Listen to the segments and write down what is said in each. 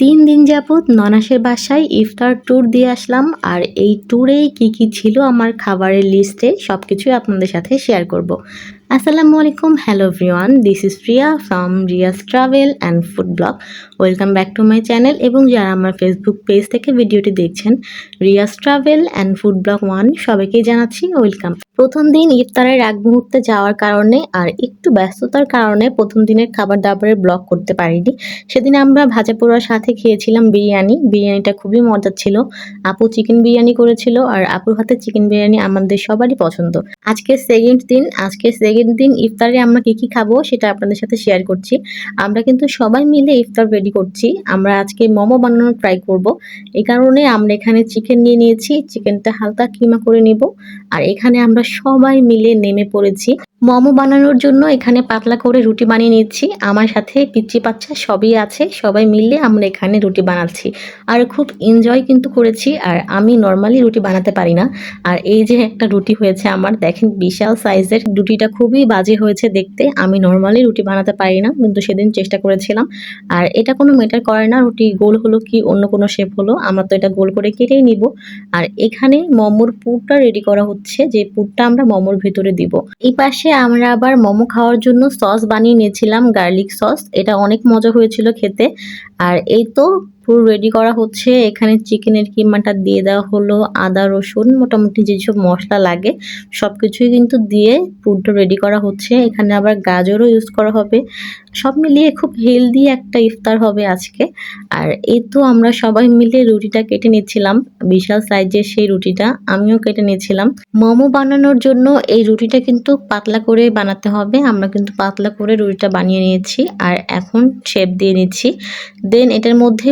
তিন দিন যাবৎ ননাসের বাসায় ইফতার ট্যুর দিয়ে আসলাম, আর এই ট্যুরে কি কি ছিল আমার খাবারের লিস্টে সব কিছুই আপনাদের সাথে শেয়ার করব। আসসালামু আলাইকুম hello everyone this is Priya from Riyas travel and food blog welcome back to my channel এবং যারা আমার ফেসবুক পেজ থেকে ভিডিওটি দেখছেন Riyas travel and food blog one সবাইকেই জানাচ্ছি ওয়েলকাম প্রথম দিন ইফতারের এক মুহূর্তে যাওয়ার কারণে আর একটু ব্যস্ততার কারণে প্রথম দিনের খাবার দাবারের ব্লগ করতে পারিনি। সেদিন আমরা ভাজা পোড়ার সাথে খেয়েছিলাম বিরিয়ানি। বিরিয়ানিটা খুবই মজার ছিল। আপু চিকেন বিরিয়ানি করেছিল আর আপুর হাতে চিকেন বিরিয়ানি আমাদের সবারই পছন্দ। আজকে সেকেন্ড দিন। আজকে সেকেন্ড দিন ইফতারে আমরা কি কি খাব সেটা আপনাদের সাথে শেয়ার করছি। আমরা কিন্তু সবাই মিলে ইফতার রেডি করছি। আমরা আজকে মোমো বানানোর ট্রাই করব। এই কারণে আমরা এখানে চিকেন নিয়ে নিয়েছি। চিকেনটা হালকা কিমা করে নিব। আর এখানে আমরা সবাই মিলে নেমে পড়েছি। মোমো বানানোর জন্য এখানে পাতলা করে রুটি বানিয়ে নিচ্ছি আমার সাথে পিচ্চি পাচ্চা সবই আছে, সবাই মিলে আমরা এখানে রুটি বানাচ্ছি। আর খুব এনজয় কিন্তু করেছি, আর আমি নর্মালি রুটি বানাতে পারি না। আর এই যে একটা রুটি হয়েছে আমার, দেখেন বিশাল সাইজের রুটিটা খুবই বাজে হয়েছে দেখতে, আমি নর্মালি রুটি বানাতে পারি না, কিন্তু সেদিন চেষ্টা করেছিলাম। আর এটা কোনো ম্যাটার করে না, রুটি গোল হলো কি, অন্য কোনো শেপ হলো, আমরা তো এটা গোল করে কেটেই নিব। আর এখানে মোমোর পুরটা রেডি করা হচ্ছে, যে পুরটা আমরা মোমোর ভেতরে দিব। এই পাশে আমরা আবার মোমো খাওয়ার জন্য সস বানিয়ে নিয়েছিলাম গার্লিক সস। এটা অনেক মজা হয়েছিল খেতে। আর এই তো পুরো রেডি করা হচ্ছে। এখানে চিকেনের কিমাটা দিয়ে দেওয়া হলো, আদা, রসুন, মোটামুটি যেসব মশলা লাগে সব কিছুই কিন্তু দিয়ে পুরটা রেডি করা হচ্ছে। এখানে আবার গাজরও ইউজ করা হবে। সব মিলিয়ে খুব হেলদি একটা ইফতার হবে আজকে। আর এই তো আমরা সবাই মিলে রুটিটা কেটে নিচ্ছিলাম। বিশাল সাইজের সেই রুটিটা আমিও কেটে নিচ্ছিলাম। মোমো বানানোর জন্য এই রুটিটা কিন্তু পাতলা করে বানাতে হবে। আমরা কিন্তু পাতলা করে রুটিটা বানিয়ে নিয়েছি। আর এখন শেপ দিয়ে নিচ্ছি। দেন এটার মধ্যে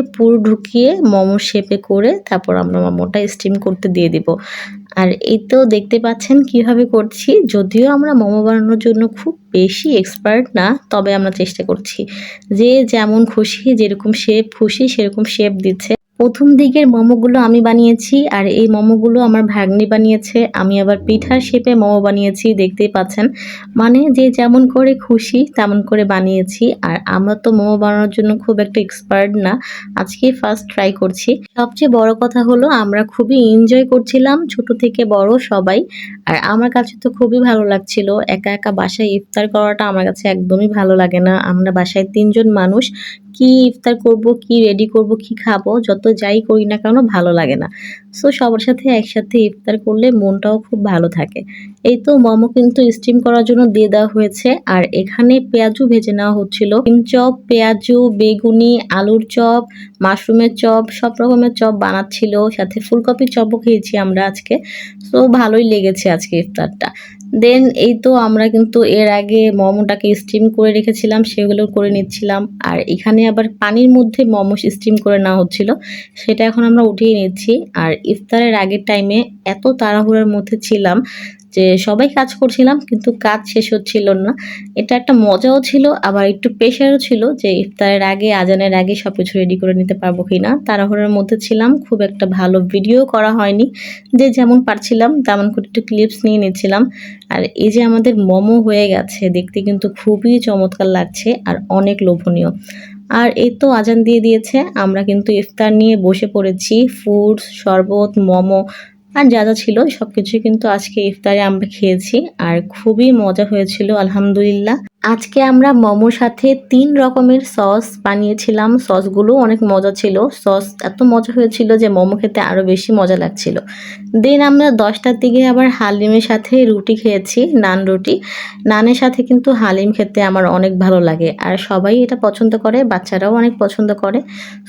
ঢুকিয়ে মোমো শেপে করে তারপর আমরা মোমোটা স্টিম করতে দিয়ে দিব। আর এই তো দেখতে পাচ্ছেন কীভাবে করছি, যদিও আমরা মোমো বানানোর জন্য খুব বেশি এক্সপার্ট না, তবে আমরা চেষ্টা করছি। যে যেমন খুশি, যেরকম শেপ খুশি, সেরকম শেপ দিচ্ছে। প্রথম দিকের মোমোগুলো আমি বানিয়েছি আর এই মোমোগুলো আমার ভাগ্নি বানিয়েছে। আমি আবার পিঠার শেপে মোমো বানিয়েছি, দেখতেই পাচ্ছেন। মানে যে যেমন করে খুশি তেমন করে বানিয়েছি। আর আমরা তো মোমো বানানোর জন্য খুব একটা এক্সপার্ট না। আজকে ফার্স্ট ট্রাই করছি। সবচেয়ে বড় কথা হলো, আমরা খুবই এনজয় করছিলাম, ছোট থেকে বড় সবাই। আর আমার কাছে তো খুবই ভালো লাগছিল। একা একা বাসায় ইফতার করাটা আমার কাছে একদমই ভালো লাগে না। আমরা বাসায় তিনজন মানুষ, কি ইফতার করব, কি রেডি করব, কি খাব, যত যাই করি না কেন ভালো লাগে না। সো সবার সাথে একসাথে ইফতার করলে মনটাও খুব ভালো থাকে। এই তো মোমো কিন্তু স্টিম করার জন্য দিয়ে দেওয়া হয়েছে। আর এখানে পেঁয়াজু ভেজে নেওয়া হচ্ছিল। ডিম চপ, পেঁয়াজু, বেগুনি, আলুর চপ, মাশরুমের চপ, সব রকমের চপ বানাচ্ছিল। সাথে ফুলকপির চপও খেয়েছি আমরা আজকে। সো ভালোই লেগেছে আজকে ইফতারটা। দেন এই তো আমরা কিন্তু এর আগে মোমোটাকে স্টিম করে রেখেছিলাম, সেগুলো করে নিচ্ছিলাম। আর এখানে আবার পানির মধ্যে মোমো স্টিম করে নেওয়া হচ্ছিল, সেটা এখন আমরা উঠিয়ে নিচ্ছি। আর ইফতারের আগের টাইমে এত তাড়াহুড়ার মধ্যে ছিলাম যে সবাই কাজ করছিলাম, কিন্তু কাজ শেষ হচ্ছিল না। এটা একটা মজাও ছিল, আবার একটু প্রেশারও ছিল যে ইফতারের আগে, আজানের আগে সব কিছু রেডি করে নিতে পারব কি না তাড়াহুড়োর মধ্যে ছিলাম, খুব একটা ভালো ভিডিও করা হয়নি। যে যেমন পারছিলাম, তেমন করে একটু ক্লিপস নিয়ে নিচ্ছিলাম। আর এই যে আমাদের মোমো হয়ে গেছে, দেখতে কিন্তু খুবই চমৎকার লাগছে আর অনেক লোভনীয়। আর এই তো আজান দিয়ে দিয়েছে, আমরা কিন্তু ইফতার নিয়ে বসে পড়েছি ফুডস শরবত, মোমো আর যা যা ছিল সব কিছুই কিন্তু আজকে ইফতারে আমরা খেয়েছি, আর খুবই মজা হয়েছিল, আলহামদুলিল্লাহ। আজকে আমরা মোমোর সাথে তিন রকমের সস বানিয়েছিলাম। সসগুলো অনেক মজা ছিল। সস এত মজা হয়েছিল যে মোমো খেতে আরও বেশি মজা লাগছিল। দেন আমরা দশটার দিকে আবার হালিমের সাথে রুটি খেয়েছি, নান রুটি। নানের সাথে কিন্তু হালিম খেতে আমার অনেক ভালো লাগে। আর সবাই এটা পছন্দ করে, বাচ্চারাও অনেক পছন্দ করে।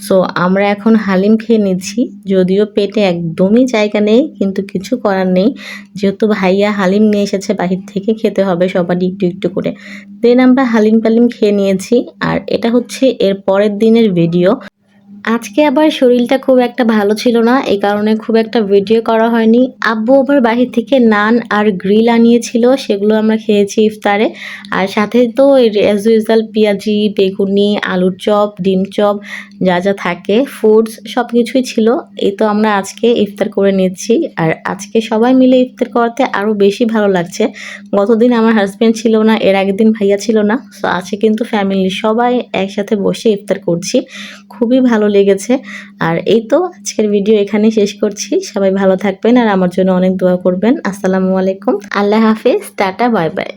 সো আমরা এখন হালিম খেয়ে নিচ্ছি। যদিও পেটে একদমই জায়গা নেই, কিন্তু কিছু করার নেই। যেহেতু ভাইয়া হালিম নিয়ে এসেছে বাহির থেকে, খেতে হবে সবারই একটু একটু করে। দেন আমরা হালিম পালিম খেয়ে নিয়েছি আর এটা হচ্ছে এর পরের দিনের ভিডিও আজকে আবার শরীরটা খুব একটা ভালো ছিল না এই কারণে খুব একটা ভিডিও করা হয়নি। আব্বু আবার বাহির থেকে নান আর গ্রিল আনিয়েছিল, সেগুলো আমরা খেয়েছি ইফতারে। আর সাথে তো অ্যাজ ইউজাল পেঁয়াজি, বেগুনি, আলুর চপ, ডিম চপ, যা যা থাকে ফুডস সব কিছুই ছিল। এই তো আমরা আজকে ইফতার করে নিচ্ছি। আর আজকে সবাই মিলে ইফতার করতে আরও বেশি ভালো লাগছে। গতদিন আমার হাজব্যান্ড ছিল না, এর আগের দিন ভাইয়া ছিল না। তো আজকে কিন্তু ফ্যামিলির সবাই একসাথে বসে ইফতার করছি। খুবই ভালো লেগেছে। আর এই তো আজকের ভিডিও এখানে শেষ করছি। সবাই ভালো থাকবেন আর আমার জন্য অনেক দোয়া করবেন। আসসালামু আলাইকুম। আল্লাহ হাফিজ। Tata, bye bye.